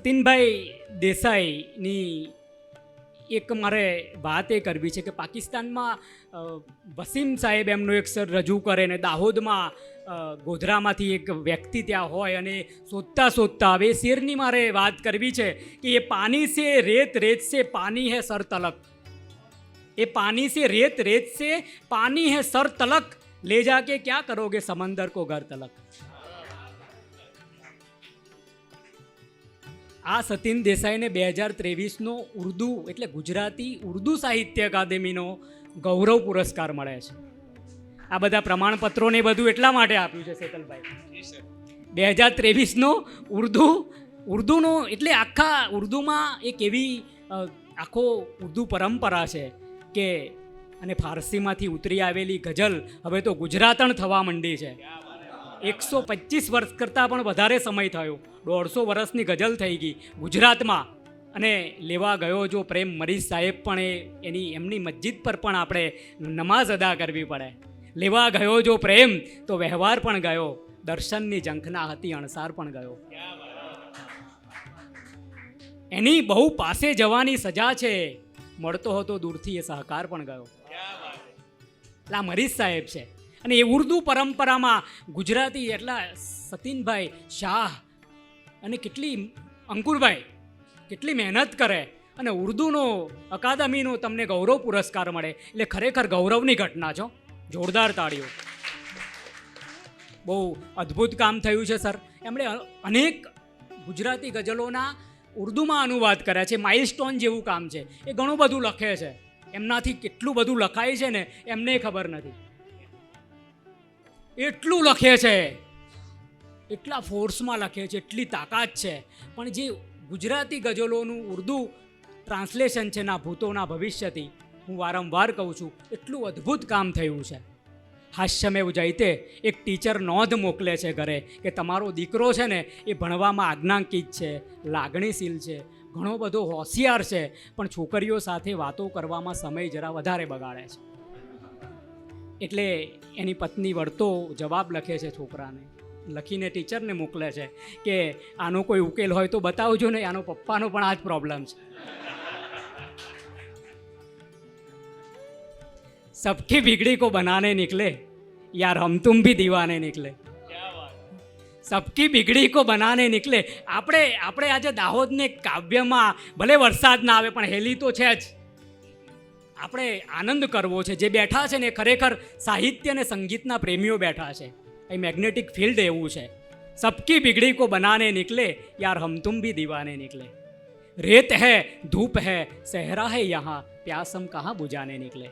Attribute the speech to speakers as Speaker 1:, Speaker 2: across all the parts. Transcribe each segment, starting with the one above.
Speaker 1: સતીનભાઈ દેસાઈની એક મારે વાત એ કરવી છે કે પાકિસ્તાનમાં વસીમ સાહેબ એમનો એક સર રજૂ કરે ને દાહોદમાં ગોધરામાંથી એક વ્યક્તિ ત્યાં હોય અને શોધતા શોધતા હવે શેરની મારે વાત કરવી છે કે એ પાણી છે રેત રેત સે પાણી હે સર તલક. એ પાણી છે રેત રેત સે પાણી હે સર તલક. લે જા કે ક્યાં करोगे समंदर को घर તલક. આ સતીન દેસાઈને બે હજાર ત્રેવીસનો ઉર્દુ એટલે ગુજરાતી ઉર્દુ સાહિત્ય અકાદમીનો ગૌરવ પુરસ્કાર મળે છે. આ બધા પ્રમાણપત્રોને બધું એટલા માટે આપ્યું છે શેતલભાઈ. બે હજાર ત્રેવીસનો ઉર્દુ ઉર્દુનો એટલે આખા ઉર્દુમાં એક એવી આખો ઉર્દુ પરંપરા છે કે અને ફારસીમાંથી ઉતરી આવેલી ગઝલ હવે તો ગુજરાતણ થવા માંડી છે. એકસો પચીસ વર્ષ કરતાં પણ વધારે સમય થયો. દોઢસો વર્ષની ગઝલ થઈ ગઈ ગુજરાતમાં. અને લેવા ગયો જો પ્રેમ મરીઝ સાહેબ પણ એ, એની, એમની મસ્જિદ પર પણ આપણે નમાઝ અદા કરવી પડે. લેવા ગયો જો પ્રેમ, તો વ્યવહાર પણ ગયો. દર્શનની ઝંખના હતી અણસાર પણ ગયો. એની બહુ પાસે જવાની સજા છે. મળતો હતો દૂરથી એ સહકાર પણ ગયો. આ મરીઝ સાહેબ છે. અને એ ઉર્દુ પરંપરામાં ગુજરાતી એટલા સતીનભાઈ શાહ અને કેટલી અંકુરભાઈ કેટલી મહેનત કરે અને ઉર્દુનો અકાદમીનો તમને ગૌરવ પુરસ્કાર મળે. એટલે ખરેખર ગૌરવની ઘટના છો જોરદાર તાળીઓ. બહુ અદ્ભુત કામ થયું છે, સર. એમણે અનેક ગુજરાતી ગઝલોના ઉર્દુમાં અનુવાદ કર્યા છે. માઇલસ્ટોન જેવું કામ છે. એ ઘણું બધું લખે છે. એમનાથી કેટલું બધું લખાય છે ને, એમને ખબર નથી. એટલું લખે છે. એટલા ફોર્સમાં લખે છે, એટલી તાકાત છે. પણ જે ગુજરાતી ગઝલોનું ઉર્દુ ટ્રાન્સલેશન છે ના ભૂતોના ભવિષ્યથી, હું વારંવાર કહું છું, એટલું અદ્ભુત કામ થયું છે. હાસ્યમેવ જયતે એક ટીચર નોંધ મોકલે છે ઘરે કે તમારો દીકરો છે ને, એ ભણવામાં આજ્ઞાંકિત છે, લાગણીશીલ છે, ઘણો બધો હોશિયાર છે, પણ છોકરીઓ સાથે વાતો કરવામાં સમય જરા વધારે બગાડે છે. એટલે એની પત્ની વળતો જવાબ લખે છે છોકરાને. લખીને ટીચરને મોકલે છે કે, આનો કોઈ ઉકેલ હોય તો બતાવજો ને, આનો પપ્પાનો પણ આ જ પ્રોબ્લેમ છે. સબકી બિગડી કો બનાને નીકળે યાર હમ તુમ ભી દીવાને નીકળે. સબકી બિગડી કો બનાને નીકળે. આપણે આપણે આજે દાહોદને કાવ્યમાં ભલે વરસાદ ના આવે, પણ હેલી તો છે જ. આપણે આનંદ કરવો છે. જે બેઠા છે ને એ ખરેખર સાહિત્ય અને સંગીતના પ્રેમીઓ બેઠા છે. એ મેગ્નેટિક ફિલ્ડ એવું છે. સબકી બિગડી કો બનાને નિકલે યાર હમ તુમ ભી દીવાને નિકલે રેત હૈ ધૂપ હૈ સહરા હૈ યહાં પ્યાસમ હમ કહાં બુજાને નિકલે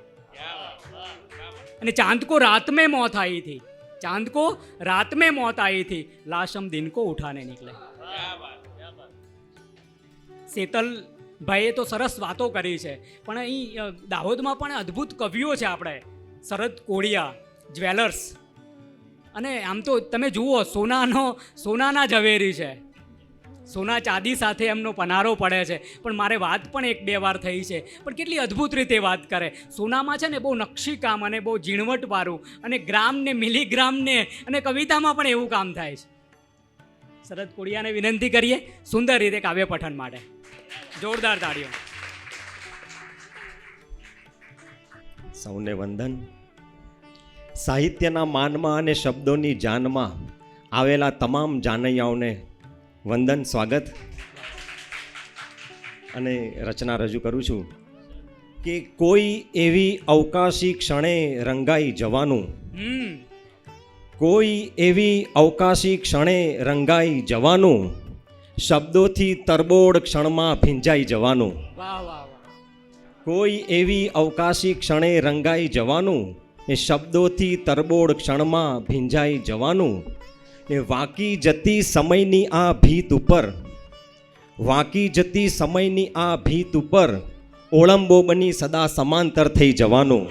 Speaker 1: અને ચાંદ કો રાત મેં મોત આવી થી. ચાંદ કો રાત મેં મોત આવી થી લાશ દિન કો ઉઠાને નિકલે શીતલ ભાઈએ તો સરસ વાતો કરી છે. પણ અહીં દાહોદમાં પણ અદ્ભુત કવિઓ છે આપણે. શરદ કોળિયા, જ્વેલર્સ. અને આમ તો તમે જુઓ, સોનાનો, સોનાના ઝવેરી છે. સોના ચાંદી સાથે એમનો પનારો પડે છે. પણ મારે વાત પણ એક બે વાર થઈ છે. પણ કેટલી અદ્ભુત રીતે વાત કરે. સોનામાં છે ને બહુ નકશીકામ અને બહુ ઝીણવટવાળું અને ગ્રામને, મિલીગ્રામને અને કવિતામાં પણ એવું કામ થાય છે. શરદ કોડિયાને વિનંતી કરીએ, સુંદર રીતે કાવ્ય પઠન માટે. જોરદાર તાળીઓ.
Speaker 2: સૌને વંદન. સાહિત્યના માનમાં અને શબ્દોની જાનમાં આવેલા તમામ જાનૈયાઓને વંદન સ્વાગત. અને રચના રજૂ કરું છું કે કોઈ એવી અવકાશી ક્ષણે રંગાઈ જવાનું. કોઈ એવી અવકાશી ક્ષણે રંગાઈ જવાનું શબ્દોથી તરબોળ ક્ષણમાં ભીંજાઈ જવાનું. કોઈ એવી અવકાશી ક્ષણે રંગાઈ જવાનું એ શબ્દોથી તરબોળ ક્ષણમાં ભીંજાઈ જવાનું. એ વાંકી જતી સમયની આ ભીત ઉપર વાંકી જતી સમયની આ ભીત ઉપર ઓળંબો બની સદા સમાંતર થઈ જવાનું.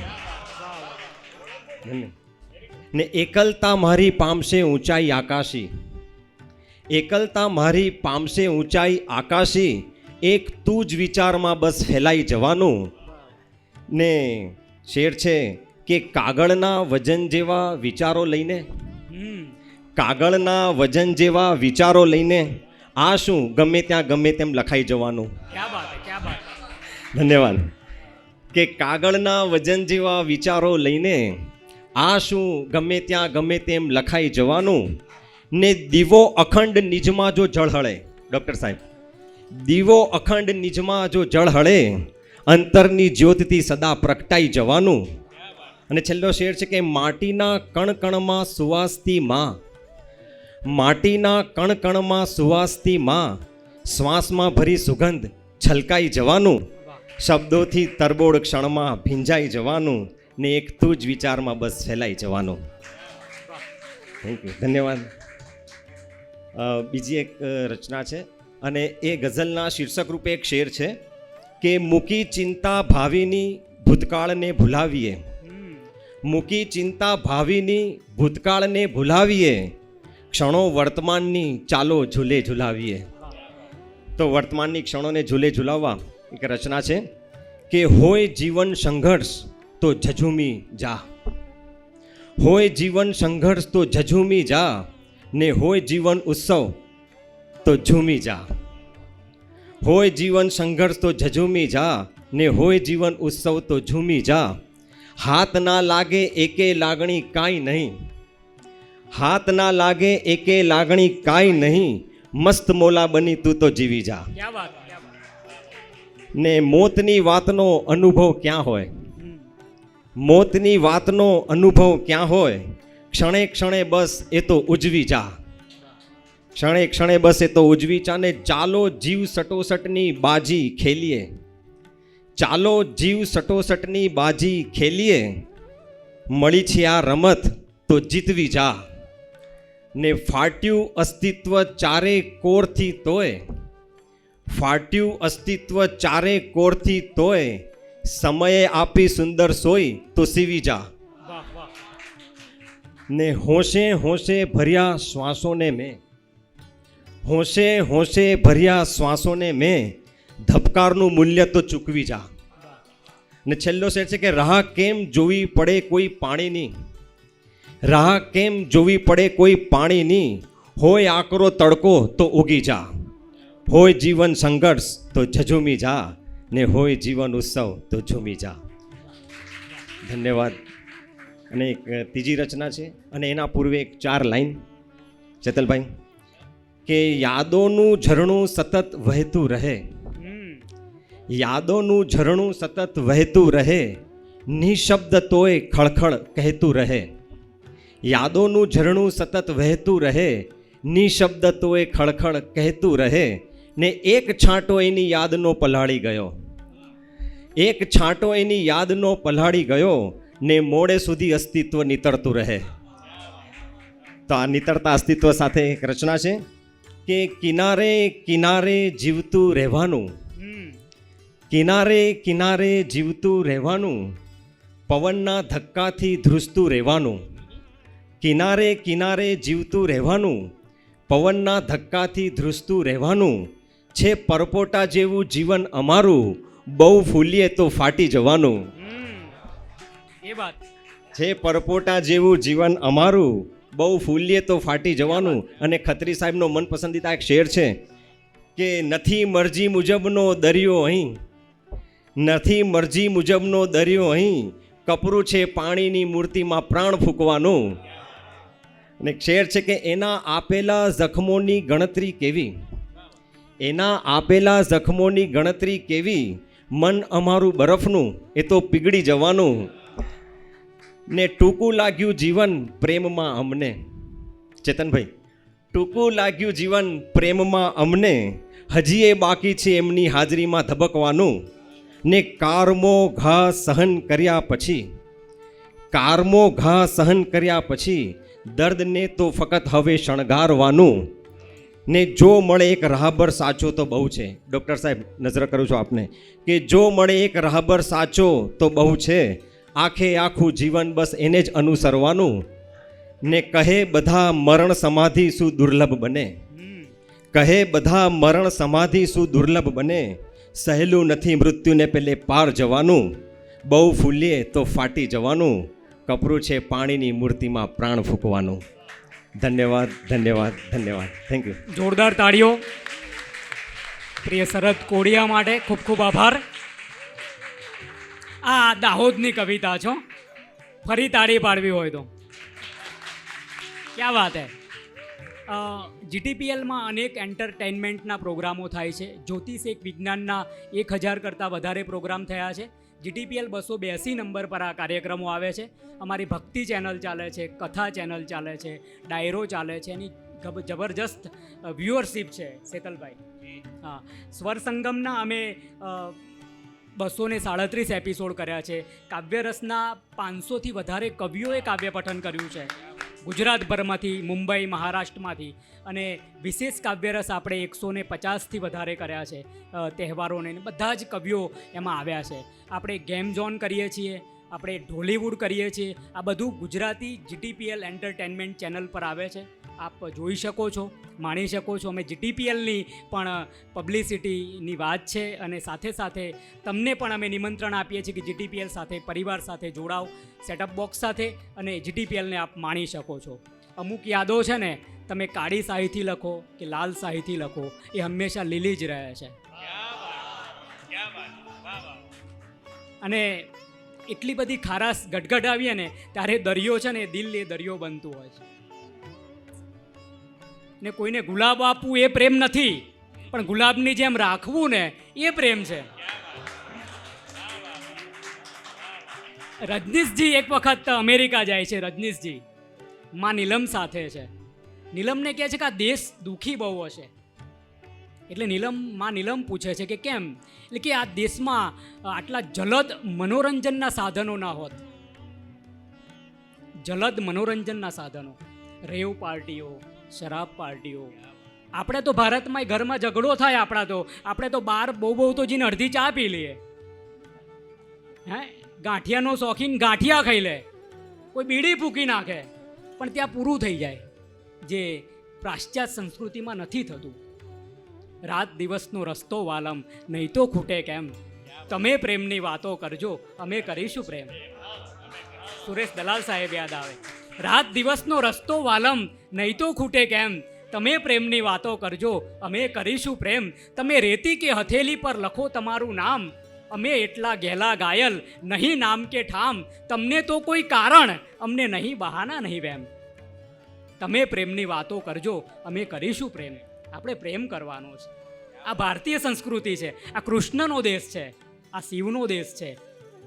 Speaker 2: ને એકલતા મારી પામશે ઊંચાઈ આકાશી. એકલતા મારી પામશે ઊંચાઈ આકાશી એક તું જ વિચારમાં બસ ફેલાઈ જવાનું. ને શેર છે કે કાગળના વજન જેવા વિચારો લઈને કાગળના વજન જેવા વિચારો લઈને આ શું ગમે ત્યાં ગમે તેમ લખાઈ જવાનું. ધન્યવાદ. કે કાગળના વજન જેવા વિચારો લઈને આ શું ગમે ત્યાં ગમે તેમ લખાઈ જવાનું. ને દીવો અખંડ નિજમાં જો જળહળે ડૉક્ટર સાહેબ, દીવો અખંડ નિજમાં જો જળહળે અંતરની જ્યોતથી સદા પ્રગટાઈ જવાનું. અને છેલ્લો શેર છે કે માટીના કણકણમાં સુવાસથી માં, માટીના કણકણમાં સુવાસથી માં, શ્વાસમાં ભરી સુગંધ છલકાઈ જવાનું. શબ્દોથી તરબોળ ક્ષણમાં ભીંજાઈ જવાનું ને એક તું જ વિચારમાં બસ ફેલાઈ જવાનું. થેન્ક યુ ધન્યવાદ. બીજી એક રચના છે અને એ ગઝલના શીર્ષક રૂપે એક શેર છે કે મૂકી ચિંતા ભાવિની ભૂતકાળને ભૂલાવીએ. મૂકી ચિંતા ભાવિની ભૂતકાળને ભૂલાવીએ. ક્ષણો વર્તમાનની ચાલો ઝૂલે ઝૂલાવીએ. તો વર્તમાનની ક્ષણોને ઝૂલે ઝૂલાવવા એક રચના છે કે હોય જીવન સંઘર્ષ તો ઝઝૂમી જા. હોય જીવન સંઘર્ષ તો ઝઝૂમી જા. ને હોય જીવન ઉત્સવ તો ઝૂમી જા. હોય જીવન સંઘર્ષ તો ઝઝૂમી જા ને હોય જીવન ઉત્સવ તો ઝૂમી જા. હાથ ના લાગે એકે લાગણી કાંઈ નહીં. હાથ ના લાગે એકે લાગણી કાંઈ નહીં. મસ્ત મોલા બની તું તો જીવી જા. ને મોતની વાતનો અનુભવ ક્યાં હોય? મોતની વાતનો અનુભવ ક્યાં હોય? ક્ષણે ક્ષણે બસ એ તો ઉજવી જા. ક્ષણે ક્ષણે બસ એ તો ઉજવી જા ને ચાલો જીવ સટોસટની બાજી ખેલીએ. ચાલો જીવ સટોસટની બાજી ખેલીએ. મળી છે આ રમત તો જીતવી જા. ને ફાટ્યું અસ્તિત્વ ચારે કોરથી તોય. ફાટ્યું અસ્તિત્વ ચારે કોરથી તોય. સમયે આપી સુંદર સોય તો સીવી જા. ને હોશે હોશે ભર્યા શ્વાસોને મેં. હોશે હોશે ભર્યા શ્વાસોને મેં. ધબકારનું મૂલ્ય તો ચૂકવી જા. ને છેલ્લો શેર છે કે રાહ કેમ જોવી પડે કોઈ પાણીની રાહ કેમ જોવી પડે કોઈ પાણીની હોય આકરો તડકો તો ઉગી જા. હોય જીવન સંઘર્ષ તો ઝઝૂમી જા. ને હોય જીવન ઉત્સવ તો ઝૂમી જા. ધન્યવાદ. અને એક ત્રીજી રચના છે અને એના પૂર્વે એક ચાર લાઈન. ચેતલભાઈ, કે યાદોનું ઝરણું સતત વહેતું રહે. યાદોનું ઝરણું સતત વહેતું રહે. નિશબ્દ તોય ખળખળ કહેતું રહે. યાદોનું ઝરણું સતત વહેતું રહે. નિશબ્દ તોય ખળખળ કહેતું રહે. ને એક છાંટો એની યાદનો પલાળી ગયો. એક છાંટો એની યાદનો પલાળી ગયો. ને મોડે સુધી અસ્તિત્વ નીતરતું રહે. તો આ નીતરતા અસ્તિત્વ સાથે એક રચના છે કે કિનારે કિનારે જીવતું રહેવાનું. કિનારે કિનારે જીવતું રહેવાનું, પવનના ધક્કાથી ધ્રુસતું રહેવાનું. કિનારે કિનારે જીવતું રહેવાનું, પવનના ધક્કાથી ધ્રુસતું રહેવાનું. છે પરપોટા જેવું જીવન અમારું, બહુ ફૂલીએ તો ફાટી જવાનું.
Speaker 1: એ વાત.
Speaker 2: છે પરપોટા જેવું જીવન અમારું બહુ ફૂલીએ તો ફાટી જવાનું. અને ખત્રી સાહેબનો મનપસંદીદા એક શેર છે કે નથી મરજી મુજબનો દરિયો અહીં. નથી મરજી મુજબનો દરિયો અહીં. કપરું છે પાણીની મૂર્તિમાં પ્રાણ ફૂંકવાનું. અને શેર છે કે એના આપેલા જખમોની ગણતરી કેવી? એના આપેલા જખમોની ગણતરી કેવી? મન અમારું બરફનું એ તો પીગળી જવાનું. ને ટૂંકું લાગ્યું જીવન પ્રેમમાં અમને. ચેતનભાઈ, ટૂંકું લાગ્યું જીવન પ્રેમમાં અમને. હજી એ બાકી છે એમની હાજરીમાં ધબકવાનું. ને કારમો ઘા સહન કર્યા પછી, કારમો ઘા સહન કર્યા પછી દર્દને તો ફક્ત હવે શણગારવાનું. ને જો મળે એક રાહબર સાચો તો બહુ છે. ડૉક્ટર સાહેબ, નજર કરું છું આપને. કે જો મળે એક રાહબર સાચો તો બહુ છે. આખે આખું જીવન બસ એને જ અનુસરવાનું. ને કહે બધા મરણ સમાધિ શું દુર્લભ બને? કહે બધા મરણ સમાધિ શું દુર્લભ બને? સહેલું નથી મૃત્યુને પેલે પાર જવાનું. બહુ ફૂલીએ તો ફાટી જવાનું. કપરું છે પાણીની મૂર્તિમાં પ્રાણ ફૂંકવાનું. ધન્યવાદ ધન્યવાદ ધન્યવાદ. થેન્ક યુ
Speaker 1: જોરદાર તાળીઓ. પ્રિય શરદ કોડિયા માટે ખૂબ ખૂબ આભાર. આ દાહોદની કવિતા છો. ફરી તાળી પાડવી હોય તો. ક્યાં વાત હે? જીટીપીએલમાં અનેક એન્ટરટેનમેન્ટના પ્રોગ્રામો થાય છે. જ્યોતિષ એક વિજ્ઞાનના એક હજાર કરતાં વધારે પ્રોગ્રામ થયા છે. જીટીપીએલ બસો બ્યાસી નંબર પર આ કાર્યક્રમો આવે છે. અમારી ભક્તિ ચેનલ ચાલે છે કથા ચેનલ ચાલે છે ડાયરો ચાલે છે. એની જબરજસ્ત વ્યુઅરશિપ છે. શેતલભાઈ. હા. સ્વર સંગમના અમે બસો ને સાડત્રીસ એપિસોડ કર્યા છે. કાવ્યરસના પાંચસોથી વધારે કવિઓએ કાવ્ય પઠન કર્યું છે. ગુજરાતભરમાંથી, મુંબઈ, મહારાષ્ટ્રમાંથી અને વિશેષ કાવ્યરસ આપણે એકસો ને પચાસથી વધારે કર્યા છે તહેવારોને. બધા જ કવિઓ એમાં આવ્યા છે. આપણે ગેમ ઝોન કરીએ છીએ. આપણે ઢોલીવુડ કરીએ છીએ. આ બધું ગુજરાતી જીટીપીએલ એન્ટરટેનમેન્ટ ચેનલ પર આવે છે. આપ જોઈ શકો છો માણી શકો છો. અમે જીટીપીએલની પણ પબ્લિસિટીની વાત છે અને સાથે સાથે તમને પણ અમે નિમંત્રણ આપીએ છીએ કે જીટીપીએલ સાથે પરિવાર સાથે જોડાઓ સેટઅપ બોક્સ સાથે અને જીટીપીએલને આપ માણી શકો છો. અમુક યાદો છે ને તમે કાળી શાહીથી લખો કે લાલ શાહીથી લખો એ હંમેશા લીલી જ રહે છે. અને એટલી બધી ખારાશ ગટગટ આવીએ ને, ત્યારે દરિયો છે ને, દિલ એ દરિયો બનતું હોય છે. ને કોઈને ગુલાબ આપવું એ પ્રેમ નથી, પણ ગુલાબની જેમ રાખવું ને, એ પ્રેમ છે. રજનીશજી એક વખત અમેરિકા જાય છે, રજનીશજી. માં નીલમ સાથે છે. નીલમને કહે છે કે આ દેશ દુઃખી બહુ હશે. એટલે નીલમ, માં નીલમ પૂછે છે કે કેમ? એટલે કે આ દેશમાં આટલા જલદ મનોરંજનના સાધનો ના હોત. જલદ મનોરંજનના સાધનો. રેવ પાર્ટીઓ, શરાબ પાર્ટીઓ. આપણે તો ભારતમાં ઘરમાં ઝઘડો થાય આપણા તો. આપણે તો બહાર બહુ બહુ તો જઈને અડધી ચા પી લઈએ. હે? ગાંઠિયાનો શોખીન ગાંઠિયા ખાઈ લે. કોઈ બીડી ફૂકી નાખે. પણ ત્યાં પૂરું થઈ જાય. જે પાશ્ચાત્ય સંસ્કૃતિમાં નથી થતું. રાત દિવસનો રસ્તો વાલમ, નહીં તો ખૂટે કેમ? તમે પ્રેમની વાતો કરજો, અમે કરીશું પ્રેમ. સુરેશ દલાલ સાહેબ યાદ આવે. રાત દિવસનો રસ્તો વાલમ, નહીં તો ખૂટે કેમ? તમે પ્રેમની વાતો કરજો, અમે કરીશું પ્રેમ. તમે રેતી કે હથેલી પર લખો તમારું નામ. અમે એટલા ગહેલા ગાયલ નહીં નામ કે ઠામ. તમને તો કોઈ કારણ, અમને નહીં બહાના નહીં વેમ. તમે પ્રેમની વાતો કરજો, અમે કરીશું પ્રેમ. આપણે પ્રેમ કરવાનો છે. આ ભારતીય સંસ્કૃતિ છે, આ કૃષ્ણનો દેશ છે, આ શિવનો દેશ છે.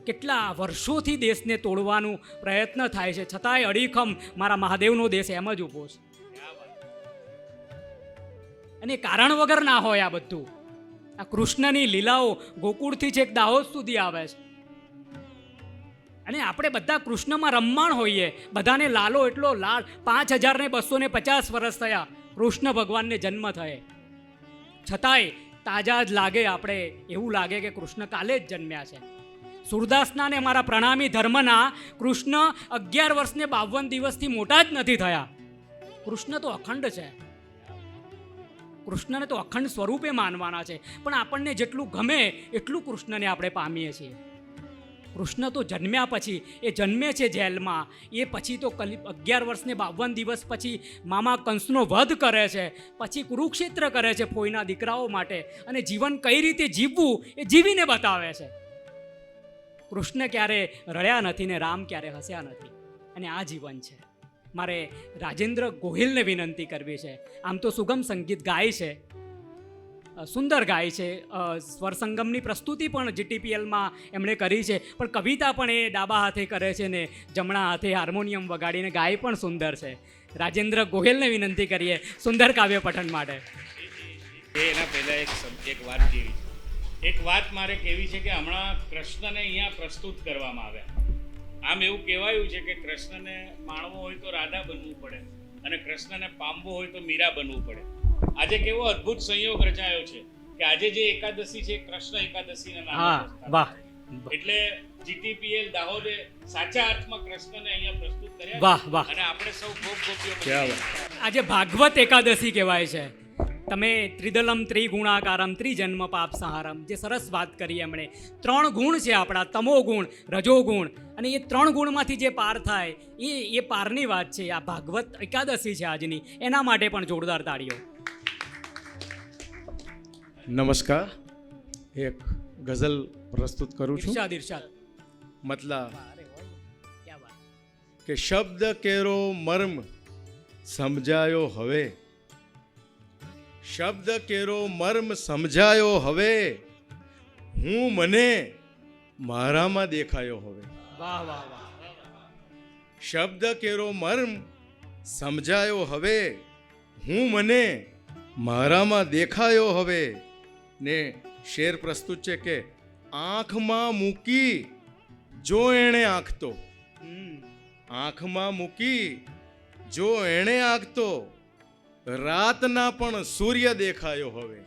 Speaker 1: કેટલા વર્ષોથી દેશને તોડવાનું પ્રયત્ન થાય છે, છતાંય અડીખમ મારા મહાદેવનો દેશ એમ જ ઊભો છે. અને કારણ વગર ના હોય આ બધું. આ કૃષ્ણની લીલાઓ ગોકુળથી છેક દાહોદ સુધી આવે છે. અને આપણે બધા કૃષ્ણમાં રમમાણ હોઈએ. બધાને લાલો એટલો લાલ પાંચ હજાર ને બસો ને પચાસ વર્ષ થયા. કૃષ્ણ ભગવાનને જન્મ થયે. છતાંય તાજા જ લાગે આપણે, એવું લાગે કે કૃષ્ણ કાલે જ જન્મ્યા છે. સુરદાસના ને મારા પ્રણામી ધર્મના કૃષ્ણ અગિયાર વર્ષને બાવન દિવસથી મોટા જ નથી થયા. કૃષ્ણ તો અખંડ છે. કૃષ્ણને તો અખંડ સ્વરૂપે માનવાના છે. પણ આપણને જેટલું ગમે એટલું કૃષ્ણને આપણે પામીએ છીએ. કૃષ્ણ તો જન્મ્યા પછી, એ જન્મે છે જેલમાં. એ પછી તો કલી અગિયાર વર્ષને બાવન દિવસ પછી મામા કંસનો વધ કરે છે, પછી કુરુક્ષેત્ર કરે છે ફોઈના દીકરાઓ માટે અને જીવન કઈ રીતે જીવવું એ જીવીને બતાવે છે. કૃષ્ણ ક્યારે રડ્યા નથી ને રામ ક્યારે હસ્યા નથી અને આ જીવન છે. મારે રાજેન્દ્ર ગોહિલને વિનંતી કરવી છે. આમ તો સુગમ સંગીત ગાય છે. સુંદર ગાય છે. સ્વરસંગમની સ્વર સંગમની પ્રસ્તુતિ પણ જીટીપીએલમાં એમણે કરી છે. પણ કવિતા પણ એ ડાબા હાથે કરે છે ને જમણા હાથે હાર્મોનિયમ વગાડીને ગાય પણ સુંદર છે. રાજેન્દ્ર ગોહિલને વિનંતી કરીએ સુંદર કાવ્ય પઠન માટે.
Speaker 3: એના પહેલાં એક એક વાત કેવી એક વાત મારે કેવી છે કે હમણાં કૃષ્ણને અહીંયા પ્રસ્તુત કરવામાં આવ્યા. આમ એવું કહેવાયું છે કે કૃષ્ણને માણવો હોય તો રાધા બનવું પડે અને કૃષ્ણને પામવો હોય તો મીરા બનવું પડે. આજે કેવો અદ્ભુત સંયોગ રચાયો છે કે આજે જે એકાદશી છે કૃષ્ણ કૃષ્ણ એકાદશીના નામે
Speaker 1: વાહ.
Speaker 3: એટલે જીટીપીએલ દાહોદે સાચા અર્થમાં કૃષ્ણને અહીંયા પ્રસ્તુત કર્યા
Speaker 1: વાહ, વાહ.
Speaker 3: અને આપણે સૌ ખૂબ ગોપીઓ.
Speaker 1: આજે ભાગવત એકાદશી કહેવાય છે. તમે ત્રિદલમ ત્રિગુણાકારમ ત્રિજન્મ પાપ સહારમ જે સરસ વાત કરી એમણે. ત્રણ ગુણ છે આપણા તમો ગુણ રજો ગુણ. અને એ ત્રણ ગુણમાંથી જે પાર થાય એ એ પારની વાત છે. આ ભાગવત એકાદશી છે આજની. એના માટે પણ જોરદાર તાળીઓ.
Speaker 4: નમસ્કાર. એક ગઝલ પ્રસ્તુત કરું છું. મતલબ. કે શબ્દ કેરો મર્મ સમજાયો હવે. શબ્દ કેરો મર્મ સમજાયો હવે. હું મને મારામાં દેખાયો હવે.
Speaker 1: વાહ વાહ વાહ.
Speaker 4: શબ્દ કેરો મર્મ સમજાયો હવે. હું મને મારામાં દેખાયો હવે. ને શેર પ્રસ્તુત છે કે આંખમાં મૂકી જો એણે આંખતો. આંખમાં મૂકી જો એણે આંખતો, રાતના પણ સૂર્ય દેખાયો હવે.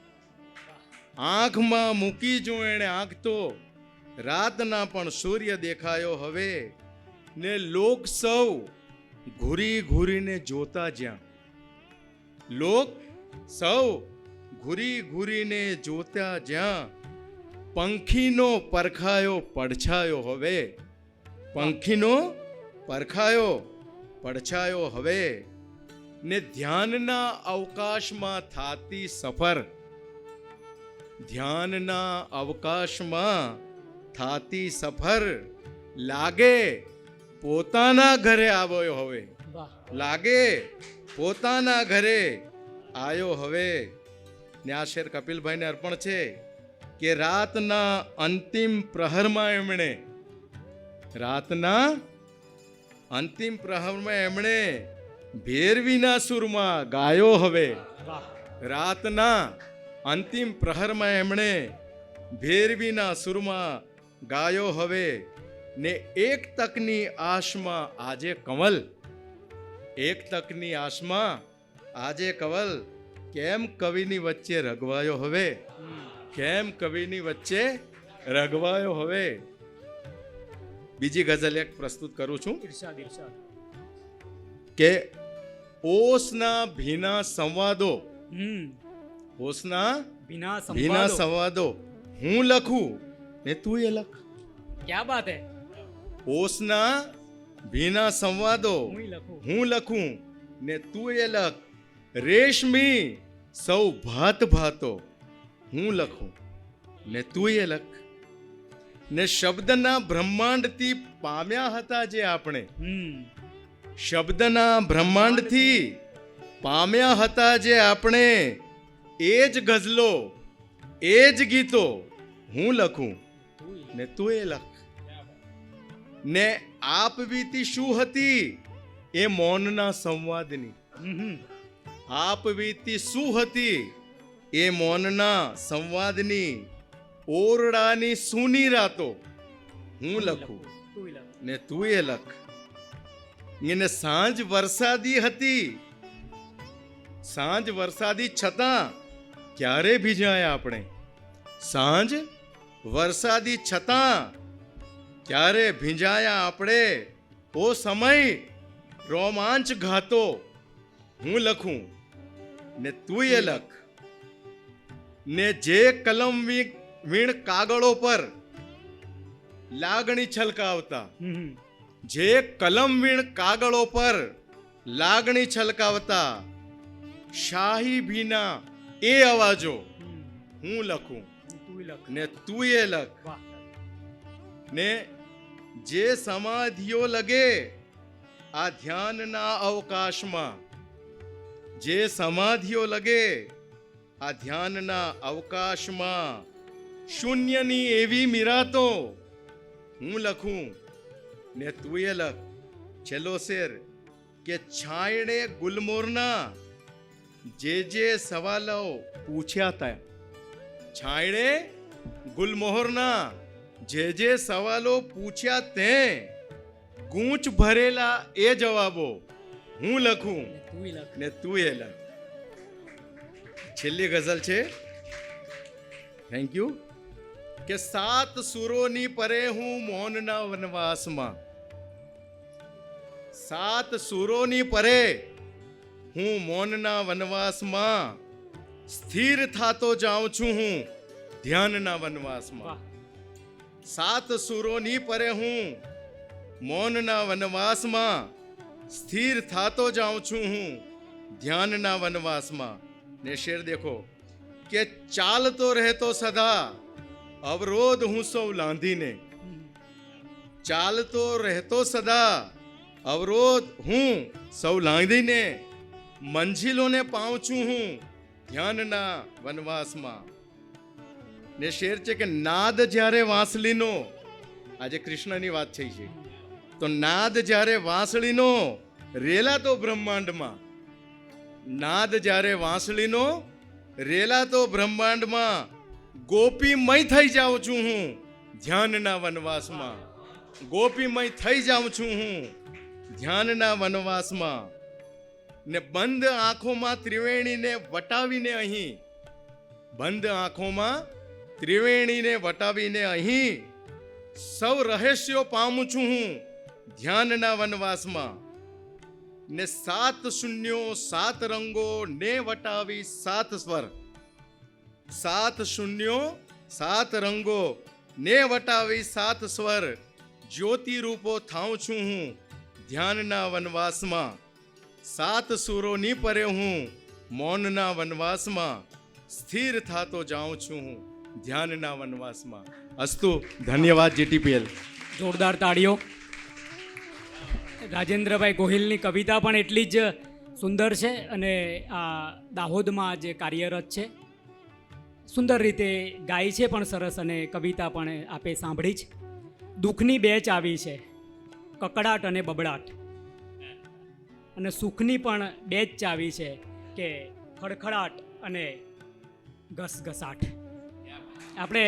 Speaker 4: આંખમાં મૂકી જો એણે આંખતો, રાતના પણ સૂર્ય દેખાયો હવે. ને લોક સૌ ઘૂરી ઘૂરીને જોતા જ્યાં. લોક સૌ ઘૂરી ઘૂરીને જોતા જ્યાં પંખીનો પરખાયો પડછાયો હવે. પંખીનો પરખાયો પડછાયો હવે. ને ધ્યાનના અવકાશમાં થાતી સફર. ધ્યાનના અવકાશમાં થાતી સફર લાગે પોતાના ઘરે આવ્યો હવે. લાગે પોતાના ઘરે આવ્યો હવે. ને શેર કપિલભાઈને અર્પણ છે કે રાતના અંતિમ પ્રહરમાં એમણે, રાતના અંતિમ પ્રહરમાં એમણે ભેરવીના સુરમાં ગાયો હવે. રાતના અંતિમ પ્રહરમાં એમણે ભેરવીના સુરમાં ગાયો હવે ને એક તકની આશમાં આજે કંવલ એક તકની આશમાં આજે કંવલ કેમ કવિની વચ્ચે રગવાયો હવે? કેમ કવિની વચ્ચે રગવાયો હવે? બીજી ગઝલ એક પ્રસ્તુત કરું છું. કે ઓસના ભીના સંવાદો ઓસના ભીના સંવાદો. હું લખું? ને તું એ લખ.
Speaker 1: ક્યાં વાત હે?
Speaker 4: ઓસના ભીના સંવાદો.
Speaker 1: હું લખું?
Speaker 4: ને તું એ લખ. રેશમી સૌ ભાત ભાતો હું લખું. ને તું એ લખ. ને શબ્દના બ્રહ્માંડથી પામ્યા હતા જે આપણે. શબ્દના બ્રહ્માંડથી પામ્યા હતા જે આપણે. એ જ ગઝલો એ જ ગીતો હું લખું. ને તું એ લખ. ને આપવીતી શું હતી? એ મૌનના સંવાદની.
Speaker 1: હમ
Speaker 4: વીતી શું હતી? એ મૌનના સંવાદની ઓરડાની સૂની રાતો. હું લખ. ને તું એ લખ. એને સાંજ વરસાદી હતી. સાંજ વરસાદી છતાં ક્યારે ભીજાયા આપણે? સાંજ વરસાદી છતાં ક્યારે ભીંજાયા આપણે? ઓ સમય રોમાંચ ઘાતો. હું લખું? ને તું એ લખ. ને જે કલમ વીણ કાગળો પર લાગણી છલકાવતા. જે કલમ વીણ કાગળો પર લાગણી છલકાવતા શાહી ભીના એ અવાજો હું લખ. ને તું એ લખ. ને જે સમાધિઓ લગે આ ધ્યાનના અવકાશમાં જે સમાધિઓ લગે આ ધ્યાનના અવકાશમાં શૂન્યની એવી મીરાતો હું લખું ને તું એ લખ છેલ્લો શેર કે છાયડે ગુલમોરના જે જે સવાલો પૂછ્યા હતા છાયડે ગુલમોહરના જે જે સવાલો પૂછ્યા તે ગૂંચ ભરેલા એ જવાબો હું લખું
Speaker 1: તું ય લખ.
Speaker 4: ને તું એ લખ. છેલ્લી ગઝલ છે. થેન્ક યુ કે સાત સુરોની પરે હું મૌનના વનવાસમાં. સાત સુરોની પરે હું મૌનના વનવાસમાં સ્થિર થાતો જાઉં છું હું ધ્યાનના વનવાસમાં.
Speaker 1: વાહ.
Speaker 4: સાત સુરોની પરે હું મૌનના વનવાસમાં સ્થિર થતો જાઉં છું હું ધ્યાનના વનવાસમાં. ને શેર દેખો કે ચાલતો રહેતો સદા અવરોધ હું સૌ લાંધીને. ચાલતો રહેતો સદા અવરોધ હું સૌ લાંધીને મંજિલોને પાઉં છું હું ધ્યાનના વનવાસમાં. ને શેર છે કે નાદ જ્યારે વાંસલીનો, આજે કૃષ્ણની વાત થઈ છે. તો નાદ જ્યારે વાંસળીનો રેલા તો બ્રહ્માંડમાં. નાદ જ્યારે વાંસળીનો રેલા તો બ્રહ્માંડમાં. ગોપીમય થઈ જાઉં છું હું ધ્યાનના વનવાસમાં. ગોપીમય થઈ જાઉં છું હું ધ્યાનના વનવાસમાં. ને બંધ આંખોમાં ત્રિવેણીને વટાવીને અહીં. બંધ આંખોમાં ત્રિવેણીને વટાવીને અહીં. સૌ રહસ્યો પામું છું હું ધ્યાનના વનવાસમાં ને સાત શૂન્યો, સાત રંગો ને વટાવી સાત સ્વર. સાત શૂન્યો, સાત રંગો ને વટાવી સાત સ્વર. જ્યોતિ રૂપો થાઉં છું હું ધ્યાનના વનવાસમાં. સાત સુરોની પરે હું મૌનના વનવાસમાં. સ્થિર થાતો જાઉં છું હું ધ્યાનના વનવાસમાં. અસ્તુ, ધન્યવાદ, જીટીપીએલ.
Speaker 1: જોરદાર તાળીઓ. રાજેન્દ્રભાઈ ગોહિલની કવિતા પણ એટલી જ સુંદર છે અને આ દાહોદમાં જે કાર્યરત છે, સુંદર રીતે ગાય છે પણ સરસ અને કવિતા પણ આપે સાંભળી જ દુઃખની બે ચાવી છે, કકડાટ અને બબડાટ. અને સુખની પણ બે જ ચાવી છે કે ખડખડાટ અને ઘસઘસાટ. આપણે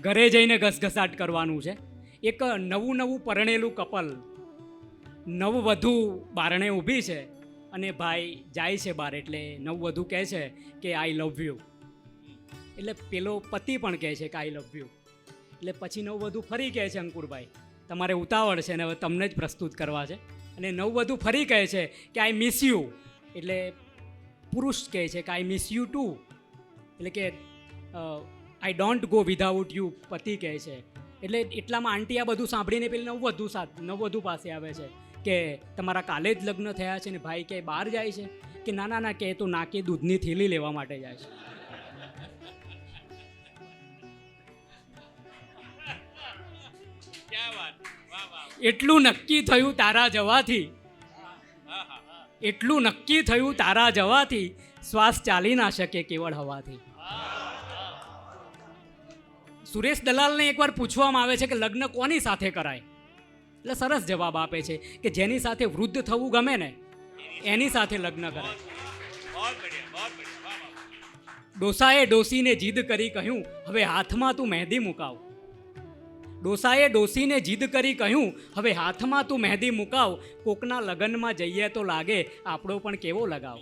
Speaker 1: ઘરે જઈને ઘસઘસાટ કરવાનું છે. એક નવું નવું પરણેલું કપલ નવવધુ બારણે ઊભી છે અને ભાઈ જાય છે બહાર એટલે નવવધુ કહે છે કે આઈ લવ યુ એટલે પેલો પતિ પણ કહે છે કે આઈ લવ યુ એટલે પછી નવવધુ ફરી કહે છે અંકુરભાઈ. તમારે ઉતાવળ છે ને હવે તમને જ પ્રસ્તુત કરવા છે. અને નવવધુ ફરી કહે છે કે આઈ મિસ યુ એટલે પુરુષ કહે છે કે આઈ મિસ યુ ટુ એટલે કે I don't go without you પતિ કહે છે. એટલે એટલામાં આંટી આ બધું સાંભળીને પેલી નવવધુ સાથ નવવધુ પાસે આવે છે. કે તમારા કાલે જ લગ્ન થયા છે ને ભાઈ ક્યાંય બહાર જાય છે? કે ના ના ના કે તો નાકે દૂધની થેલી લેવા માટે જાય છે? એટલું નક્કી થયું તારા જવાથી. એટલું નક્કી થયું તારા જવાથી શ્વાસ ચાલી ના શકે કેવળ હવાથી. સુરેશ દલાલને એકવાર પૂછવામાં આવે છે કે લગ્ન કોની સાથે કરાય? એટલે સરસ જવાબ આપે છે કે જેની સાથે વૃદ્ધ થવું ગમે ને, એની સાથે લગ્ન
Speaker 3: વાહ
Speaker 1: ડોસાએ ડોસીને જીદ કરી કહ્યું, હવે હાથમાં તું મહેંદી મુકાવ. ડોસાએ ડોસીને જીદ કરી કહ્યું, હવે હાથમાં તું મહેંદી મુકાવ, કોકના લગ્નમાં જઈએ તો લાગે આપણો પણ કેવો લગાવ.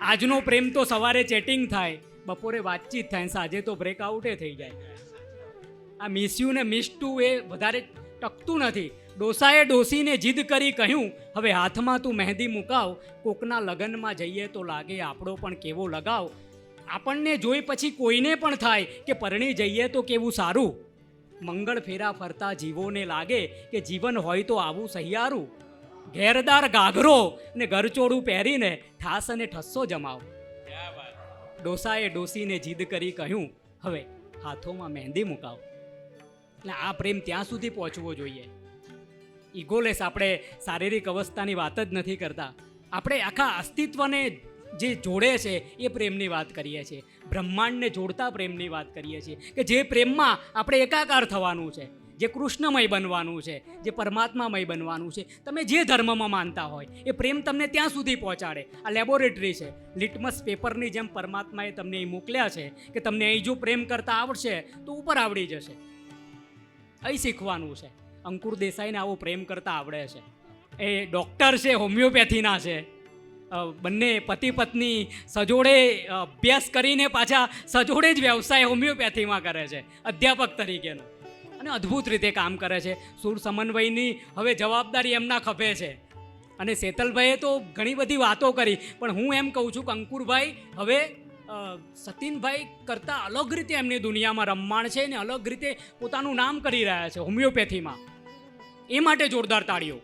Speaker 1: આજનો પ્રેમ તો સવારે ચેટિંગ થાય, બપોરે વાતચીત થાય સાંજે તો બ્રેકઆઉટે થઈ જાય. આ મિસ યુ ને મિસ ટુ એ વધારે ટકતું નથી. ડોસાએ ડોસીને જીદ કરી કહ્યું, હવે હાથમાં તું મહેંદી મુકાવ, કોકના લગ્નમાં જઈએ તો લાગે આપણો પણ કેવો લગાવ. આપણને જોઈ પછી કોઈને પણ થાય કે પરણી જઈએ તો કેવું સારું? મંગળ ફેરા ફરતા જીવોને લાગે કે જીવન હોય તો આવું સહિયારું. ઘેરદાર ગાઘરો ને ગરચોડું પહેરીને ઠાસ અને ઠસ્સો જમાવ. ડોસાએ ડોસીને જીદ કરી કહ્યું, હવે હાથોમાં મહેંદી મુકાવ. એટલે આ પ્રેમ ત્યાં સુધી પહોંચવો જોઈએ. ઇગોલેસ આપણે શારીરિક અવસ્થાની વાત જ નથી કરતા. આપણે આખા અસ્તિત્વને જે જોડે છે એ પ્રેમની વાત કરીએ છીએ. બ્રહ્માંડને જોડતા પ્રેમની વાત કરીએ છીએ કે જે પ્રેમમાં આપણે એકાકાર થવાનું છે, જે કૃષ્ણમય બનવાનું છે, જે પરમાત્મામય બનવાનું છે. તમે જે ધર્મમાં માનતા હોય એ પ્રેમ તમને ત્યાં સુધી પહોંચાડે. આ લેબોરેટરી છે. લિટમસ પેપરની જેમ પરમાત્માએ તમને અહીં મોકલ્યા છે કે તમને અહીં જો પ્રેમ કરતા આવડશે તો ઉપર આવડી જશે. અહીં શીખવાનું છે. અંકુર દેસાઈને આવો પ્રેમ કરતા આવડે છે. એ ડૉક્ટર છે, હોમિયોપેથીના છે. બંને પતિ પત્ની સજોડે અભ્યાસ કરીને પાછા સજોડે જ વ્યવસાય હોમિયોપેથીમાં કરે છે, અધ્યાપક તરીકેનો. અને અદ્ભુત રીતે કામ કરે છે. સુર સમન્વયની હવે જવાબદારી એમના ખભે છે. અને શેતલભાઈએ તો ઘણી બધી વાતો કરી, પણ હું એમ કહું છું કે અંકુરભાઈ, હવે સતીનભાઈ કરતાં અલગ રીતે એમની દુનિયામાં રમમાણ છે ને અલગ રીતે પોતાનું નામ કરી રહ્યા છે હોમિયોપેથીમાં. એ માટે જોરદાર તાળીઓ.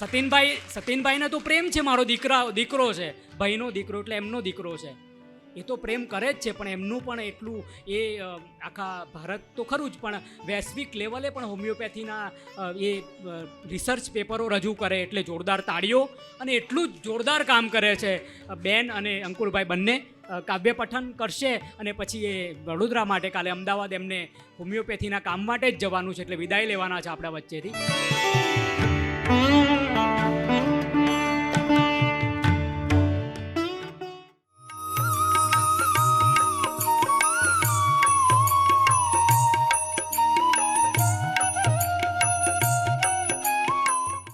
Speaker 1: સતીનભાઈ, સતીનભાઈને તો પ્રેમ છે, મારો દીકરા, દીકરો છે, ભાઈનો દીકરો એટલે એમનો દીકરો છે. એ તો પ્રેમ કરે જ છે, પણ એમનું પણ એટલું એ આખા ભારત તો ખરું જ, પણ વૈશ્વિક લેવલે પણ હોમિયોપેથીના એ રિસર્ચ પેપરો રજૂ કરે એટલે જોરદાર તાળીઓ અને એટલું જ જોરદાર કામ કરે છે બેન અને અંકુરભાઈ બંને. કાવ્ય પઠન કરશે અને પછી એ વડોદરા માટે કાલે અમદાવાદ એમને હોમિયોપેથીના કામ માટે જ જવાનું છે એટલે વિદાય લેવાના છે આપણા વચ્ચેથી.